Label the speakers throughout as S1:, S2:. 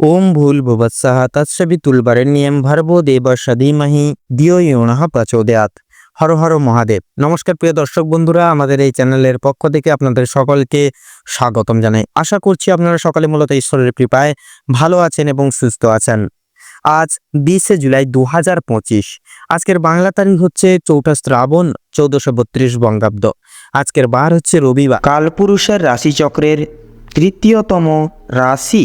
S1: ওম ভুল ভুবৎসহ তৎসবিতুলবরেণ্যম ভর্গো দেবস্য ধীমহি, দিও ইয়নঃ প্রচোদয়াৎ। হর হর মহাদেব। নমস্কার প্রিয় দর্শক বন্ধুরা, আমাদের এই চ্যানেলের পক্ষ থেকে আপনাদের সকলকে স্বাগতম জানাই। আশা করছি আপনারা সকলে মূলত ঈশ্বরের কৃপায় ভালো আছেন এবং সুস্থ আছেন। আজ বিশে জুলাই দু হাজার পঁচিশ। আজকের বাংলা তারিখ হচ্ছে চৌঠা শ্রাবণ চৌদ্দশো বত্রিশ বঙ্গাব্দ। আজকের বার হচ্ছে রবিবার।
S2: কালপুরুষের রাশিচক্রের তৃতীয়তম রাশি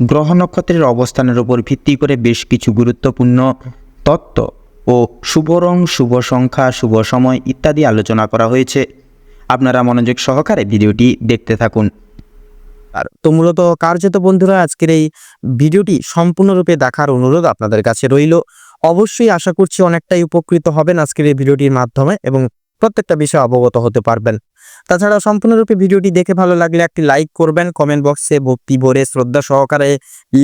S2: গ্রহ নক্ষত্রের অবস্থানের উপর ভিত্তি করে বেশ কিছু গুরুত্বপূর্ণ তত্ত্ব ও শুভ রং, শুভ সংখ্যা, শুভ সময় ইত্যাদি আলোচনা করা হয়েছে। আপনারা মনোযোগ সহকারে ভিডিওটি দেখতে থাকুন।
S1: আর তো মূলত কার্যত বন্ধুরা, আজকের এই ভিডিওটি সম্পূর্ণরূপে দেখার অনুরোধ আপনাদের কাছে রইল। অবশ্যই আশা করছি অনেকটাই উপকৃত হবেন আজকের এই ভিডিওটির মাধ্যমে এবং প্রত্যেকটা বিষয়ে অবগত হতে পারবেন। তাছাড়া সম্পূর্ণরূপে ভিডিওটি দেখে ভালো লাগলে একটি লাইক করবেন কমেন্ট বক্সে ভক্তি ভরে শ্রদ্ধা সহকারে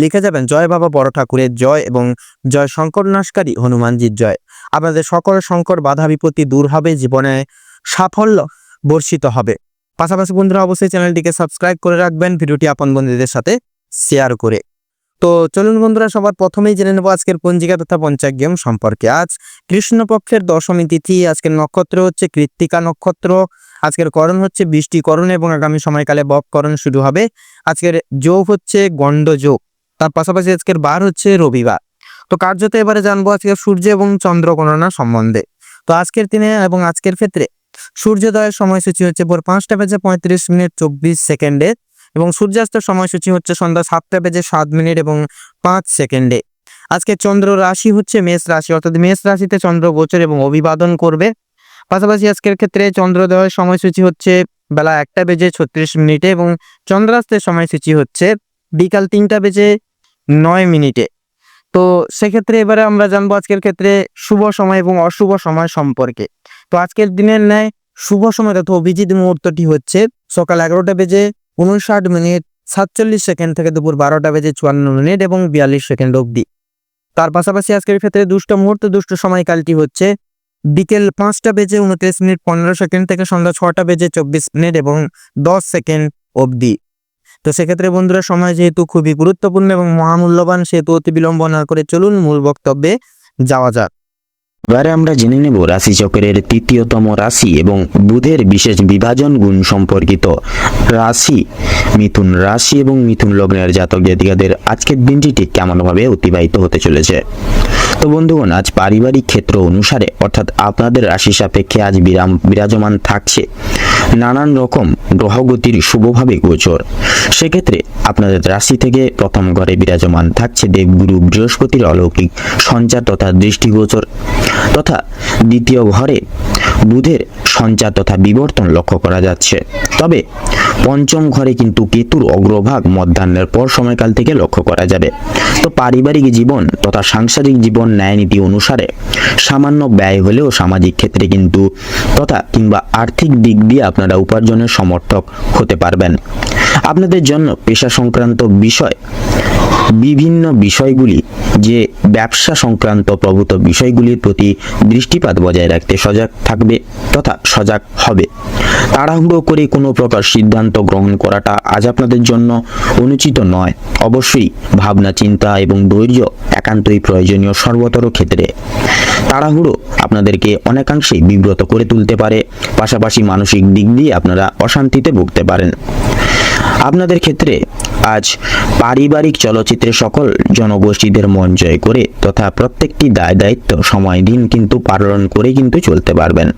S1: লিখে যাবেন, জয় বাবা বড় ঠাকুরের জয় এবং জয় শঙ্কর নাশকারী হনুমানজির জয় আপনাদের সকল শঙ্কর বাধা বিপত্তি দূর হবে, জীবনে সাফল্য বর্ষিত হবে। পাশাপাশি বন্ধুরা, অবশ্যই চ্যানেলটিকে সাবস্ক্রাইব করে রাখবেন, ভিডিওটি আপন বন্ধুদের সাথে শেয়ার করে। তো চলুন বন্ধুরা, সবার প্রথমেই জেনে নেব আজকের পঞ্জিকা তথা পঞ্চাগ্যম সম্পর্কে। আজ কৃষ্ণপক্ষের দশমী তিথি, আজকের নক্ষত্র হচ্ছে কৃত্তিকা নক্ষত্র। আজকের করণ হচ্ছে বৃষ্টিকরণ এবং আগামী সময়কালে বপকরণ শুরু হবে। আজকের যোগ হচ্ছে গণ্ড যোগ তার পাশাপাশি আজকের বার হচ্ছে রবিবার। তো কার্যত এবারে জানব আজকে সূর্য এবং চন্দ্র গণনা সম্বন্ধে। তো আজকের দিনে এবং আজকের ক্ষেত্রে সূর্যোদয়ের সময়সূচি হচ্ছে ভোর পাঁচটা বেজে পঁয়ত্রিশ মিনিট চব্বিশ সেকেন্ডে এবং সূর্যাস্তের সময়সূচি হচ্ছে সন্ধ্যা সাতটা বেজে সাত মিনিট এবং পাঁচ সেকেন্ডে। আজকে চন্দ্র রাশি হচ্ছে মেষ রাশি, অর্থাৎ মেষ রাশিতে চন্দ্র গোচর এবং অভিবাদন করবে। পাশাপাশি আজকের ক্ষেত্রে চন্দ্রোদয়ের সময়সূচি হচ্ছে বেলা একটা বেজে ছত্রিশ মিনিটে এবং চন্দ্রাস্তের সময়সূচি হচ্ছে বিকাল তিনটা বেজে নয় মিনিটে। তো সেক্ষেত্রে এবারে আমরা জানব আজকের ক্ষেত্রে শুভ সময় এবং অশুভ সময় সম্পর্কে। তো আজকের দিনের ন্যায় শুভ সময় তথা অভিজিৎ মুহূর্তটি হচ্ছে সকাল এগারোটা বেজে উনষাট মিনিট, সাতচল্লিশ সেকেন্ড থেকে দুপুর বারোটা বেজে চুয়ান্ন মিনিট এবং বিয়াল্লিশ সেকেন্ড অবধি। তার পাশাপাশি আজকের ক্ষেত্রে দুষ্ট মুহূর্ত, দুষ্ট সময়কালটি হচ্ছে বিকেল পাঁচটা বেজে উনত্রিশ মিনিট পনেরো সেকেন্ড থেকে সন্ধ্যা ছটা বেজে চব্বিশ মিনিট এবং দশ সেকেন্ড অবধি। তো সেক্ষেত্রে বন্ধুরা, সময় যেহেতু খুবই গুরুত্বপূর্ণ এবং মহামূল্যবান, সেহেতু অতি বিলম্ব না করে চলুন মূল বক্তব্যে যাওয়া যাক।
S2: এবারে আমরা জেনে নেব রাশিচক্রের তৃতীয়তম রাশি এবং বুধের বিশেষ বিভাজন গুণ সম্পর্কিত। রাশি, মিথুন রাশি এবং মিথুন লগ্নের জাতক জাতিকাদের আজকের দিনটি ঠিক কেমনভাবে অতিবাহিত হতে চলেছে? তো বন্ধুগণ, আজ পারিবারিক ক্ষেত্র অনুসারে, অর্থাৎ আপনাদের রাশি সাপেক্ষে আজ বিরাম বিরাজমান থাকছে নানান রকম গ্রহগতির শুভভাবে গোচর। সেক্ষেত্রে আপনাদের রাশি থেকে প্রথম ঘরে বিরাজমান থাকছে দেবগুরু বৃহস্পতির অলৌকিক সঞ্চার তথা দৃষ্টিগোচর। তথা দ্বিতীয় ঘরে বুধের সঞ্চার তথা বিবর্তন লক্ষ্য করা যাচ্ছে। তবে পঞ্চম ঘরে কিন্তু কেতুর অগ্রভাগ মধ্যাহ্নের পর সময়কাল থেকে লক্ষ্য করা যাবে। তো পারিবারিক জীবন তথা সাংসারিক জীবন ন্যায়নীতি অনুসারে সামান্য ব্যয় হলেও সামাজিক ক্ষেত্রে কিন্তু তথা কিংবা আর্থিক দিক দিয়ে আপনারা উপার্জনের সমর্থক হতে পারবেন। আপনাদের জন্য পেশা সংক্রান্ত বিষয় বিভিন্ন বিষয়গুলি যে ব্যবসা সংক্রান্ত প্রভূত বিষয়গুলির প্রতি দৃষ্টিপাত বজায় রাখতে সজাগ থাকবে তথা সজাগ হবে। তাড়াহুড়ো করে কোনো প্রকার সিদ্ধান্ত গ্রহণ করাটা আজ আপনাদের জন্য অনুচিত নয়। অবশ্যই ভাবনা, চিন্তা এবং ধৈর্য একান্তই প্রয়োজনীয় সর্বতর ক্ষেত্রে। তাড়াহুড়ো আপনাদেরকে অনেকাংশেই বিব্রত করে তুলতে পারে, পাশাপাশি মানসিক দিক দিয়ে আপনারা অশান্তিতে ভুগতে পারেন। আপনাদের ক্ষেত্রে আজ পারিবারিক চলচ্চিত্রে সকল জনগোষ্ঠীদের মন জয় করে তথা প্রত্যেকটি দায় দায়িত্ব, সময়, দিন কিন্তু পালন করে কিন্তু চলতে পারবেন।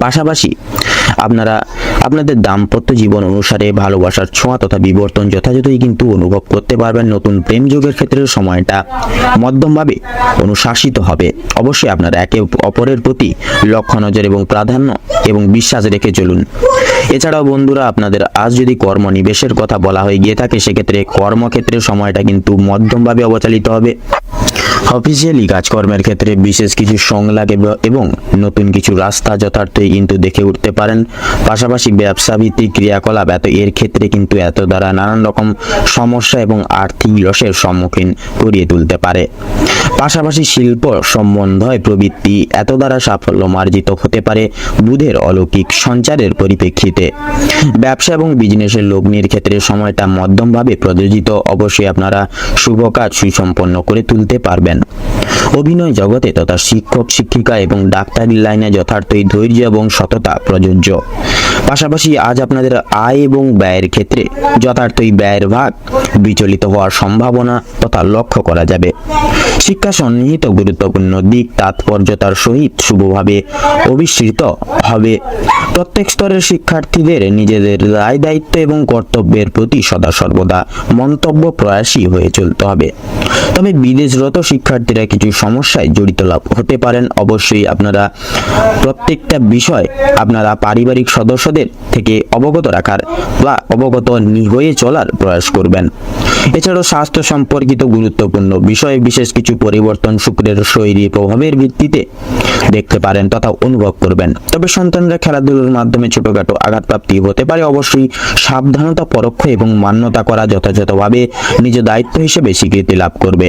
S2: পাশাপাশি আপনারা, আপনাদের দাম্পত্য জীবন অনুসারে ভালোবাসার ছোঁয়া তথা বিবর্তন যথাযথই কিন্তু অনুভব করতে পারবেন নতুন প্রেম যোগের ক্ষেত্রে সময়টা। মধ্যমভাবে অনুশাসিত হবে। অবশ্যই আপনারা একে অপরের প্রতি লক্ষ্য নজর এবং প্রাধান্য এবং বিশ্বাস রেখে চলুন। এছাড়াও বন্ধুরা, আপনাদের আজ যদি কর্মনিবেশের কথা বলা হয়ে গিয়ে থাকে, সেক্ষেত্রে কর্মক্ষেত্রে সময়টা কিন্তু মধ্যমভাবে অবচালিত হবে। অফিসিয়ালি কাজকর্মের ক্ষেত্রে বিশেষ কিছু এব- এবং নতুন কিছু রাস্তা যথার্থই কিন্তু দেখে উঠতে পারেন। পাশাপাশি ব্যবসা ভিত্তিক ক্রিয়াকলাপ এত এর ক্ষেত্রে কিন্তু এত দ্বারা নানান রকম সমস্যা এবং আর্থিক লসের সম্মুখীন করিয়ে তুলতে পারে। পাশাপাশি শিল্প সম্বন্ধয় প্রবৃত্তি এত দ্বারা সাফল্য মার্জিত হতে পারে বুধের অলৌকিক সঞ্চারের পরিপ্রেক্ষিতে। ব্যবসা এবং বিজনেসের লগ্নির ক্ষেত্রে সময়টা মধ্যমভাবে প্রযোজিত, অবশ্যই আপনারা শুভ কাজ সুসম্পন্ন করে তুলতে পারবেন। অভিনয় জগতে তথা শিক্ষক, শিক্ষিকা এবং ডাক্তারি লাইনে যথার্থই ধৈর্য এবং সততা প্রযোজ্য। পাশাপাশি আজ আপনাদের আয় এবং ব্যয়ের ক্ষেত্রে যথার্থই ব্যয়ের ভাগ বিচলিত হওয়ার সম্ভাবনা তথা লক্ষ্য করা যাবে। শিক্ষা সন্নিহিত গুরুত্বপূর্ণ দিক তাৎপর্যতার সহিত শুভভাবে অবিস্মৃত হবে। প্রত্যেক স্তরের শিক্ষার্থীদের নিজেদের দায় দায়িত্ব এবং কর্তব্যের প্রতি সদা সর্বদা মন্তব্য প্রয়াসী হয়ে চলতে হবে। তবে বিদেশরত শিক্ষার্থীরা কিছু সমস্যায় জড়িত লাভ হতে পারেন। অবশ্যই আপনারা প্রত্যেকটা বিষয় আপনারা পারিবারিক সদস্যদের থেকে অবগত রাখার বা অবগত হয়ে চলার প্রয়াস করবেন। এছাড়াও স্বাস্থ্য সম্পর্কিত গুরুত্বপূর্ণ বিষয়ে বিশেষ কিছু পরিবর্তন শুক্রের শৈলী প্রভাবের ভিত্তিতে দেখতে পারেন তথা অনুভব করবেন। তবে সন্তানরা খেলাধুলার মাধ্যমে ছোটখাটো আঘাতপ্রাপ্তি হতে পারে, অবশ্যই সাবধানতা, পরোক্ষ এবং মান্যতা করা যথাযথভাবে নিজ দায়িত্ব হিসেবে স্বীকৃতি লাভ করবে।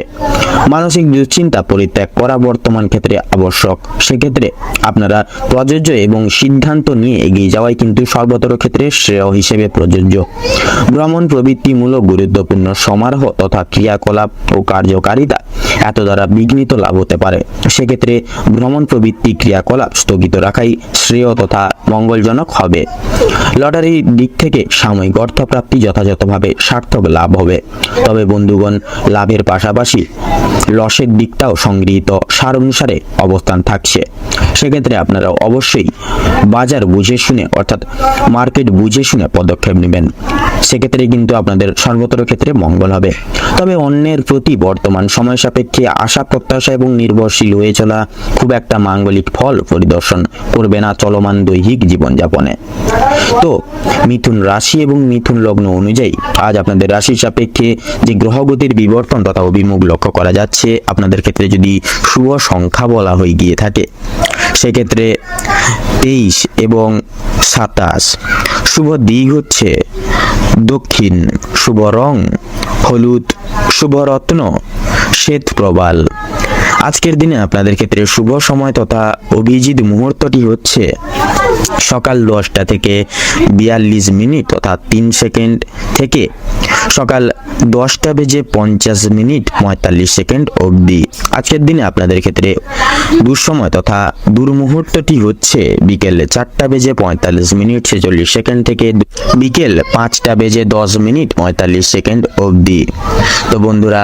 S2: মানসিক দুশ্চিন্তা পরিত্যাগ করা বর্তমান ক্ষেত্রে আবশ্যক। সেক্ষেত্রে আপনারা প্রযোজ্য এবং সিদ্ধান্ত নিয়ে এগিয়ে যাওয়াই কিন্তু সর্বতর ক্ষেত্রে শ্রেয় হিসেবে প্রযোজ্য। ভ্রমণ প্রবৃত্তিমূলক গুরুত্বপূর্ণ সমারোহ তথা ক্রিয়াকলাপ ও কার্যকারিতা এত দ্বারা বিঘ্নিত লাভ হতে পারে। সেক্ষেত্রে ভ্রমণ প্রবৃত্তি ক্রিয়াকলাপ স্থগিত রাখাই শ্রেয় তথা মঙ্গলজনক হবে। লটারির দিক থেকে সাময়িক অর্থপ্রাপ্তি যথাযথভাবে সার্থক লাভ হবে। তবে বন্ধুগণ, লাভের পাশাপাশি লসের দিকটাও সংগৃহীত সার অনুসারে অবস্থান থাকছে। সেক্ষেত্রে আপনারা অবশ্যই বাজার বুঝে শুনে, অর্থাৎ মার্কেট বুঝে শুনে পদক্ষেপ নেবেন। সেক্ষেত্রে কিন্তু আপনাদের সর্বতর ক্ষেত্রে মঙ্গল হবে। তবে অন্যের প্রতি বর্তমান সময় সাপেক্ষে আশা, প্রত্যাশা এবং নির্ভরশীল হয়ে চলা খুব একটা মাঙ্গলিক ফল পরিদর্শন করবে না চলমান দৈহিক জীবনযাপনে। তো মিথুন রাশি এবং মিথুন লগ্ন অনুযায়ী আজ আপনাদের রাশির সাপেক্ষে যে গ্রহগতির বিবর্তন তথা অভিমুখ লক্ষ্য করা যাচ্ছে, আপনাদের ক্ষেত্রে যদি শুভ সংখ্যা বলা হয়ে গিয়ে থাকে, সেক্ষেত্রে তেইশ এবং সাতাশ। শুভ দিক হচ্ছে দক্ষিণ শুভ রং হলুদ শুভরত্ন শ্বেত প্রবাল। আজকের দিনে আপনাদের ক্ষেত্রে শুভ সময় তথা অভিজিৎ মুহূর্তটি হচ্ছে সকাল দশটা থেকে বিয়াল্লিশ মিনিট তথা তিন সেকেন্ড থেকে সকাল দশটা বেজে পঞ্চাশ মিনিট পঁয়তাল্লিশ সেকেন্ড অবধি। আজকের দিনে আপনাদের ক্ষেত্রে দুঃসময় তথা দুর্মুহূর্তটি হচ্ছে বিকেল চারটা বেজে পঁয়তাল্লিশ মিনিট ছেচল্লিশ সেকেন্ড থেকে বিকেল পাঁচটা বেজে দশ মিনিট পঁয়তাল্লিশ সেকেন্ড অবধি। তো বন্ধুরা